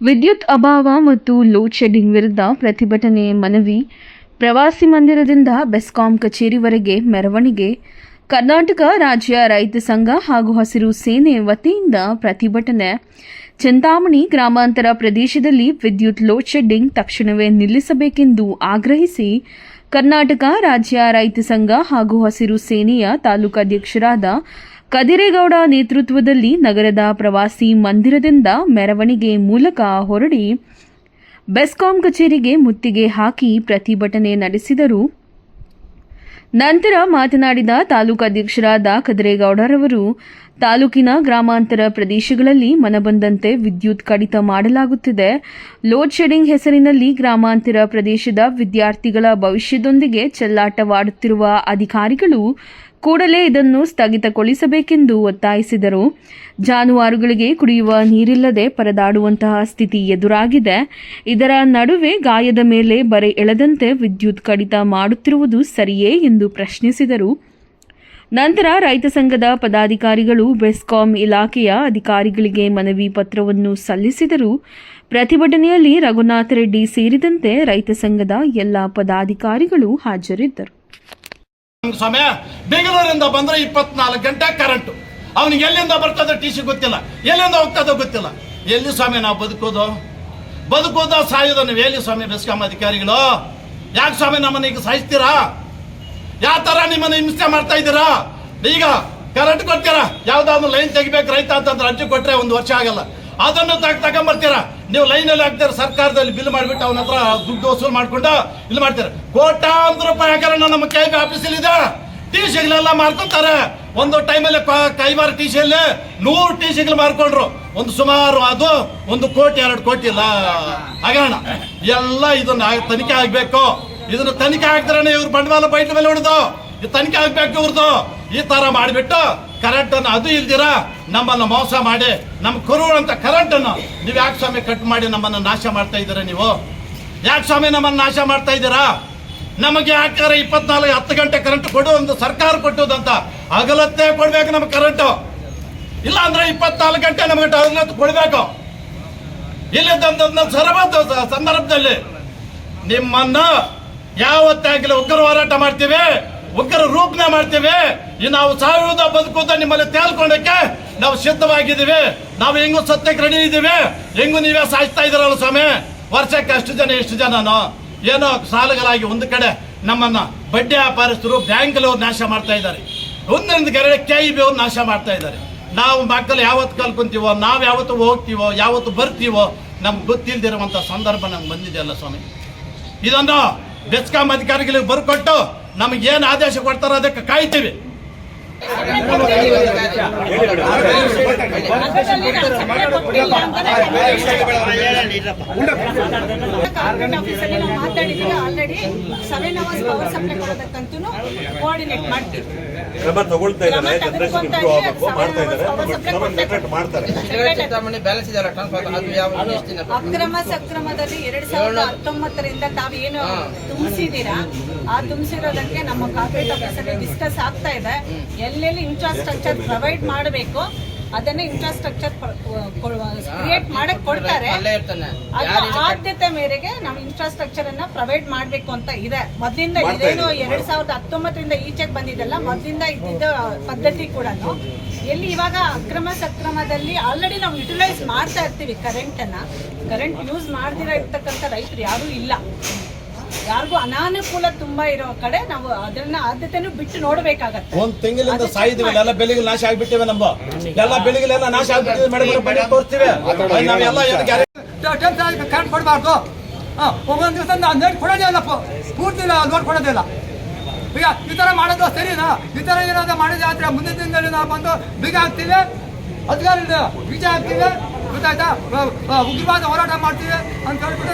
ವಿದ್ಯುತ್ ಅಭಾವ ಮತ್ತು ಲೋಡ್ ಶೆಡ್ಡಿಂಗ್ ವಿರುದ್ಧ ಪ್ರತಿಭಟನೆ ಮನವಿ. ಪ್ರವಾಸಿ ಮಂದಿರದಿಂದ ಬೆಸ್ಕಾಂ ಕಚೇರಿವರೆಗೆ ಮೆರವಣಿಗೆ. ಕರ್ನಾಟಕ ರಾಜ್ಯ ರೈತ ಸಂಘ ಹಾಗೂ ಹಸಿರು ಸೇನೆ ವತಿಯಿಂದ ಪ್ರತಿಭಟನೆ. ಚಿಂತಾಮಣಿ ಗ್ರಾಮಾಂತರ ಪ್ರದೇಶದಲ್ಲಿ ವಿದ್ಯುತ್ ಲೋಡ್ ಶೆಡ್ಡಿಂಗ್ ತಕ್ಷಣವೇ ನಿಲ್ಲಿಸಬೇಕೆಂದು ಆಗ್ರಹಿಸಿ ಕರ್ನಾಟಕ ರಾಜ್ಯ ರೈತ ಸಂಘ ಹಾಗೂ ಹಸಿರು ಸೇನೆಯ ತಾಲೂಕಾಧ್ಯಕ್ಷರಾದ ಕದಿರೇಗೌಡ ನೇತೃತ್ವದಲ್ಲಿ ನಗರದ ಪ್ರವಾಸಿ ಮಂದಿರದಿಂದ ಮೆರವಣಿಗೆ ಮೂಲಕ ಹೊರಡಿ ಬೆಸ್ಕಾಂ ಕಚೇರಿಗೆ ಮುತ್ತಿಗೆ ಹಾಕಿ ಪ್ರತಿಭಟನೆ ನಡೆಸಿದರು. ನಂತರ ಮಾತನಾಡಿದ ತಾಲೂಕಾಧ್ಯಕ್ಷರಾದ ಕದಿರೇಗೌಡರವರು, ತಾಲೂಕಿನ ಗ್ರಾಮಾಂತರ ಪ್ರದೇಶಗಳಲ್ಲಿ ಮನಬಂದಂತೆ ವಿದ್ಯುತ್ ಕಡಿತ ಮಾಡಲಾಗುತ್ತಿದೆ. ಲೋಡ್ ಶೆಡ್ಡಿಂಗ್ ಹೆಸರಿನಲ್ಲಿ ಗ್ರಾಮಾಂತರ ಪ್ರದೇಶದ ವಿದ್ಯಾರ್ಥಿಗಳ ಭವಿಷ್ಯದೊಂದಿಗೆ ಚೆಲ್ಲಾಟವಾಡುತ್ತಿರುವ ಅಧಿಕಾರಿಗಳು ಕೂಡಲೇ ಇದನ್ನು ಸ್ಥಗಿತಗೊಳಿಸಬೇಕೆಂದು ಒತ್ತಾಯಿಸಿದರು. ಜಾನುವಾರುಗಳಿಗೆ ಕುಡಿಯುವ ನೀರಿಲ್ಲದೆ ಪರದಾಡುವಂತಹ ಸ್ಥಿತಿ ಎದುರಾಗಿದೆ. ಇದರ ನಡುವೆ ಗಾಯದ ಮೇಲೆ ಬರೆ ಎಳೆದಂತೆ ವಿದ್ಯುತ್ ಕಡಿತ ಮಾಡುತ್ತಿರುವುದು ಸರಿಯೇ ಎಂದು ಪ್ರಶ್ನಿಸಿದರು. ನಂತರ ರೈತ ಸಂಘದ ಪದಾಧಿಕಾರಿಗಳು ಬೆಸ್ಕಾಂ ಇಲಾಖೆಯ ಅಧಿಕಾರಿಗಳಿಗೆ ಮನವಿ ಪತ್ರವನ್ನು ಸಲ್ಲಿಸಿದರು. ಪ್ರತಿಭಟನೆಯಲ್ಲಿ ರಘುನಾಥ ರೆಡ್ಡಿ ಸೇರಿದಂತೆ ರೈತ ಸಂಘದ ಎಲ್ಲ ಪದಾಧಿಕಾರಿಗಳು ಹಾಜರಿದ್ದರು. ಸ್ವಾಮಿ, ಬೆಂಗಳೂರಿಂದ ಬಂದ್ರೆ ಇಪ್ಪತ್ನಾಲ್ಕು ಗಂಟೆ ಕರೆಂಟು. ಅವನಿಗೆ ಎಲ್ಲಿಂದ ಬರ್ತದೆ ಟಿ ಸಿ ಗೊತ್ತಿಲ್ಲ. ಎಲ್ಲಿಂದ ಹೋಗ್ತದೋ ಗೊತ್ತಿಲ್ಲ. ಎಲ್ಲಿ ಸ್ವಾಮಿ ನಾವು ಬದುಕೋದು? ಬದುಕೋದ ಸಾಯೋದು ನೀವು ಎಲ್ಲಿ ಸ್ವಾಮಿ ಬೆಸ್ಕಾಂ ಅಧಿಕಾರಿಗಳು? ಯಾಕೆ ಸ್ವಾಮಿ ನಮ್ಮನ್ನ ಈಗ ಸಾಯಿಸ್ತೀರಾ? ಯಾವ ಥರ ನಿಮ್ಮನ್ನು ಹಿಂಸೆ ಮಾಡ್ತಾ ಇದ್ದೀರಾ? ಈಗ ಕರೆಂಟ್ ಕೊಡ್ತೀರಾ? ಯಾವುದಾದ್ರು ಲೈನ್ ತೆಗಿಬೇಕು, ರೈತ ಅಂತಂದ್ರೆ ಅರ್ಜಿ ಕೊಟ್ರೆ ಒಂದು ವರ್ಷ ಆಗಲ್ಲ. ಅದನ್ನು ತಗ ತಗೊಂಬರ್ತೀರಾ? ನೀವು ಲೈನಲ್ಲಿ ಹಾಕ್ತಾರೆ, ಸರ್ಕಾರದಲ್ಲಿ ಬಿಲ್ ಮಾಡಿಬಿಟ್ಟು ಅವನ ಹತ್ರ ದುಡ್ಡು ವಸೂಲು ಮಾಡ್ಕೊಂಡು ಇಲ್ಲಿ ಮಾಡ್ತಾರೆ. ಕೋಟಾಂತರ ರೂಪಾಯಿ ಹಗರಣ ನಮ್ಮ ಕೈ ಆಫೀಸಲ್ಲಿ ಇದೆ. ಟಿ ಸಿಗಳೆಲ್ಲ ಮಾರ್ಕೊತಾರೆ. ಒಂದು ಟೈಮಲ್ಲಿ ಕೈವಾರ ಟಿ ಸಿಯಲ್ಲಿ ನೂರು ಟಿ ಸಿಗಳು ಮಾರ್ಕೊಂಡ್ರು. ಒಂದು ಸುಮಾರು ಅದು, ಒಂದು ಕೋಟಿ, ಎರಡು ಕೋಟಿ ಇಲ್ಲ. ಹಗರಣ ಎಲ್ಲ ಇದನ್ನ ತನಿಖೆ ಆಗ್ಬೇಕು. ಇದನ್ನ ತನಿಖೆ ಆಗ್ತಾರೆ ಇವ್ರು ಬಂಡವಾಳ ಬೈಟ್ ಮೇಲೆ ಹೊಡೆದು. ಇದು ತನಿಖೆ ಆಗ್ಬೇಕು ಇವ್ರದ್ದು ಈ ತರ ಮಾಡಿಬಿಟ್ಟು ಕರೆಂಟ್ ಅನ್ನು ಅದು ಇಲ್ದಿರ ನಮ್ಮನ್ನು ಮೋಸ ಮಾಡಿ ನಮ್ಮ ಕರುವಂತ ಕರೆಂಟ್ ಅನ್ನು ನೀವು ಯಾಕೆ ಸ್ವಾಮಿ ಕಟ್ ಮಾಡಿ ನಮ್ಮನ್ನ ನಾಶ ಮಾಡ್ತಾ ಇದ್ದೀರಾ ನೀವು? ಯಾಕೆ ಸ್ವಾಮಿ ನಮ್ಮನ್ನ ನಾಶ ಮಾಡ್ತಾ ಇದ್ದೀರಾ? ನಮಗೆ ಯಾಕಾರ ಇಪ್ಪತ್ನಾಲ್ಕು ಹತ್ತು ಗಂಟೆ ಕರೆಂಟ್ ಕೊಡು ಒಂದು ಸರ್ಕಾರ ಕೊಟ್ಟುದಂತ ಅಗಲತ್ತೇ ಕೊಡ್ಬೇಕು ನಮ್ಗೆ ಕರೆಂಟು ಇಲ್ಲ ಅಂದ್ರೆ ಇಪ್ಪತ್ನಾಲ್ಕು ಗಂಟೆ ನಮಗೆ ಅಗಲತ್ತು ಕೊಡ್ಬೇಕು. ಇಲ್ಲದಂತ ಸಂದರ್ಭದಲ್ಲಿ ನಿಮ್ಮನ್ನ ಯಾವತ್ತಾಗಲಿ ಉಗ್ರ ಹೋರಾಟ ಮಾಡ್ತೀವಿ. ಉಗ್ರ ರೂಪನೆ ಮಾಡ್ತೀವಿ. ಈ ನಾವು ಸಾಯುವುದ ಬದುಕುವುದ ನಿಮ್ಮಲ್ಲಿ ತೇಲ್ಕೊಂಡಕ್ಕೆ ನಾವು ಸಿದ್ಧವಾಗಿದ್ದೀವಿ. ನಾವು ಹೆಂಗು ಸತ್ಯಕ್ಕೆ ರೆಡಿ ಇದ್ದೀವಿ. ಹೆಂಗು ನೀವೇ ಸಾಯಿಸ್ತಾ ಇದ್ದೀರಲ್ಲ ಸ್ವಾಮಿ? ವರ್ಷಕ್ಕೆ ಅಷ್ಟು ಜನ ಎಷ್ಟು ಜನನೋ? ಏನೋ ಸಾಲಗಳಾಗಿ ಒಂದು ಕಡೆ ನಮ್ಮನ್ನ ಬಡ್ಡಿ ವ್ಯಾಪಾರಸ್ಥರು ಬ್ಯಾಂಕ್ಲವ್ರು ನಾಶ ಮಾಡ್ತಾ ಇದ್ದಾರೆ. ಒಂದೊಂದು ಕಡೆ ಕೆ ಇ ಬಿ ಅವ್ರು ನಾಶ ಮಾಡ್ತಾ ಇದ್ದಾರೆ. ನಾವು ಮಕ್ಕಳು ಯಾವತ್ತು ಕಲ್ಕೊಂತೀವೋ, ನಾವು ಯಾವತ್ತು ಹೋಗ್ತೀವೋ, ಯಾವತ್ತು ಬರ್ತೀವೋ ನಮ್ಗೆ ಗೊತ್ತಿಲ್ದಿರುವಂಥ ಸಂದರ್ಭ ನಮ್ಗೆ ಬಂದಿದೆಯಲ್ಲ ಸ್ವಾಮಿ. ಇದನ್ನು ಬೆಸ್ಕಾಂ ಅಧಿಕಾರಿಗಳಿಗೆ ಬರ್ಕೊಟ್ಟು ನಮಗೆ ಏನು ಆದೇಶ ಕೊಡ್ತಾರೋ ಅದಕ್ಕೆ ಕಾಯ್ತೀವಿ. ಆಫೀಸಲ್ಲಿ ನಾವು ಮಾತಾಡಿದ್ದೀವಿ already seven hours power supply ಮಾಡೋದಕ್ಕಂತೂ coordinate ಮಾಡ್ತೀವಿ ಕ್ರಮ ತಗೊಳ್ತಾ ಇದ್ದಾರೆ ಆಗಬೇಕು ಮಾಡ್ತಾ ಅಕ್ರಮ ಸಕ್ರಮದಲ್ಲಿ ಎರಡ್ ಸಾವಿರದ ಹತ್ತೊಂಬತ್ತರಿಂದ ತಾವೇನು ತುಂಬಿಸಿದೀರಾ ಆ ತುಂಬಿಸಿರೋದಕ್ಕೆ ನಮ್ಮ ಕಾರ್ಪೊರೇಟ್ ಆಫೀಸಲ್ಲಿ ಡಿಸ್ಕಸ್ ಆಗ್ತಾ ಇದೆ. ಎಲ್ಲೆಲ್ಲಿ ಇನ್ಫ್ರಾಸ್ಟ್ರಕ್ಚರ್ ಪ್ರೊವೈಡ್ ಮಾಡಬೇಕು. ಅದನ್ನ ಇನ್ಫ್ರಾಸ್ಟ್ರಕ್ಚರ್ ಕ್ರಿಯೇಟ್ ಮಾಡಕ್ ಕೊಡ್ತಾರೆ. ಅದು ಆದ್ಯತೆ ಮೇರೆಗೆ ನಮ್ ಇನ್ಫ್ರಾಸ್ಟ್ರಕ್ಚರ್ ಅನ್ನ ಪ್ರೊವೈಡ್ ಮಾಡ್ಬೇಕು ಅಂತ ಇದೆ. ಮೊದ್ಲಿಂದ ಇದೇನು ಎರಡ್ ಸಾವಿರದ ಹತ್ತೊಂಬತ್ತರಿಂದ ಈಚೆಗೆ ಬಂದಿದ್ದಲ್ಲ ಮೊದ್ಲಿಂದ ಇದ್ದಿದ್ದ ಪದ್ಧತಿ ಕೂಡ ಎಲ್ಲಿ ಇವಾಗ ಅಕ್ರಮ ಸಕ್ರಮದಲ್ಲಿ ಆಲ್ರೆಡಿ ನಾವು ಯುಟಿಲೈಸ್ ಮಾಡ್ತಾ ಇರ್ತೀವಿ ಕರೆಂಟ್ ಅನ್ನ. ಕರೆಂಟ್ ಯೂಸ್ ಮಾಡ್ದಿರ ಇರ್ತಕ್ಕಂಥ ರೈತರು ಯಾರು ಇಲ್ಲ. ಯಾರಿಗೂ ಅನಾನುಕೂಲ ತುಂಬಾ ಇರೋ ಕಡೆ ನಾವು ಅದನ್ನ ಆದ್ಯತೆನೂ ಬಿಟ್ಟು ನೋಡ್ಬೇಕಾಗತ್ತೆ. ಒಂದ್ ತಿಂಗಳಿಂದ ಸಾಯಿದ್ವಿ ಎಲ್ಲ ಬೆಳೆಗಳು ನಾಶ ಆಗ್ಬಿಟ್ಟಿವೆ ನಮ್ಮ. ಎಲ್ಲ ಬೆಳೆಗಳೆಲ್ಲ ನಾಶ ಆಗ್ಬಿಟ್ಟಿವೆ ಮೇಡಮ್ ಬನ್ನಿ ತೋರಿಸ್ತೀವಿ. ನಾವೆಲ್ಲ ಕರೆಂಟ್ ಕೊಡಬಾರ್ದು. ಒಂದೊಂದು ದಿವಸ ನೆಟ್ ಕೊಡೋದೇ ಇಲ್ಲ ಪೂರ್ತಿ ಲೋಡ್ ಕೊಡೋದೇ ಇಲ್ಲ. ಈಗ ಈ ಥರ ಮಾಡೋದು ಸರಿನಾ? ಈ ಥರ ಏನಾದ್ರು ಮಾಡಿದ್ರೆ ಆದ್ರೆ ಮುಂದಿನ ದಿನದಲ್ಲಿ ನಾವು ಬಂದು ಬೀಗ ಹಾಕ್ತೀವಿ. ಅಧಿಕಾರಿ ಬೀಜ ಹಾಕ್ತೀವಿ. ಗೊತ್ತಾಯ್ತಾ? ಉಗ್ರವಾದ ಹೋರಾಟ ಮಾಡ್ತೀವಿ ಅಂತ ಹೇಳ್ಬಿಟ್ಟು